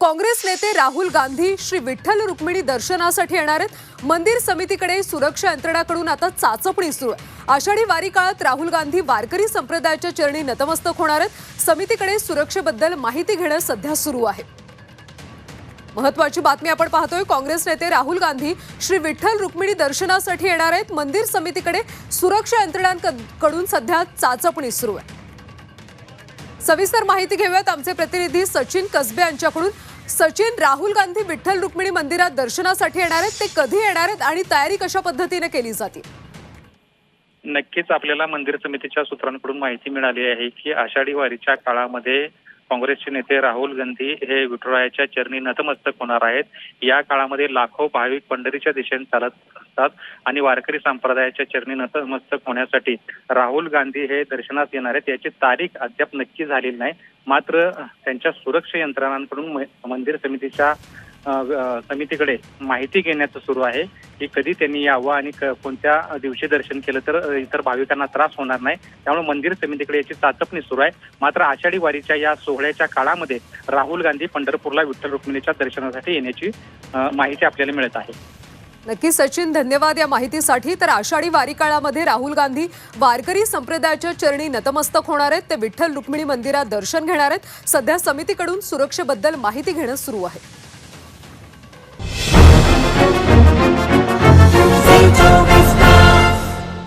काँग्रेस नेते राहुल गांधी श्री विठ्ठल रुक्मिणी दर्शनासाठी येणार आहेत. मंदिर समितीकडे सुरक्षा यंत्रणाकडून आता चाचपणी सुरू आहे. आषाढी वारी काळात राहुल गांधी वारकरी संप्रदायाच्या चरणी नतमस्तक होणार आहेत. समितीकडे सुरक्षेबद्दल माहिती घेणं सध्या सुरू आहे. महत्वाची बातमी आपण पाहतोय काँग्रेस नेते राहुल गांधी श्री विठ्ठल रुक्मिणी दर्शनासाठी येणार आहेत. मंदिर समितीकडे सुरक्षा यंत्रणांकडून सध्या चाचपणी सुरू आहे. सविस्तर माहिती घेऊयात. आमचे प्रतिनिधी सचिन कसबे यांच्याकडून. सचिन राहुल गांधी विठ्ठल रुक्मिणी मंदिरात दर्शनासाठी येणार आहेत. ते कधी येणार आहेत आणि तयारी कशा पद्धतीने केली जाते? नक्कीच आपल्याला मंदिर समितीच्या सूत्रांकडून माहिती मिळाली आहे की आषाढी वारीच्या काळामध्ये काँग्रेसचे नेते राहुल गांधी हे विठुरायाच्या चरणी नतमस्तक होणार आहेत. या काळामध्ये लाखो भाविक पंढरीच्या दिशेने चालत असतात आणि वारकरी संप्रदायाच्या चरणी नतमस्तक होण्यासाठी राहुल गांधी हे दर्शनात येणार आहेत. याची तारीख अद्याप नक्की झालेली नाही. मात्र त्यांच्या सुरक्षा यंत्रणांकडून म- मंदिर समितीच्या समितीकडे माहिती घेण्याचं सुरू आहे की कधी त्यांनी यावं आणि क- कोणत्या दिवशी दर्शन केलं तर इतर भाविकांना त्रास होणार नाही. त्यामुळे मंदिर समितीकडे याची चाचपणी सुरू आहे. मात्र आषाढी वारीच्या या सोहळ्याच्या काळामध्ये राहुल गांधी पंढरपूरला विठ्ठल रुक्मिणीच्या दर्शनासाठी येण्याची माहिती आपल्याला मिळत आहे. नक्की सचिन धन्यवाद या माहितीसाठी. तर आषाढी वारी काळामध्ये राहुल गांधी वारकरी संप्रदायाच्या चरणी नतमस्तक होणार आहेत. ते विठ्ठल रुक्मिणी मंदिरात दर्शन घेणार आहेत. सध्या समितीकडून सुरक्षेबद्दल माहिती घेणं सुरू आहे.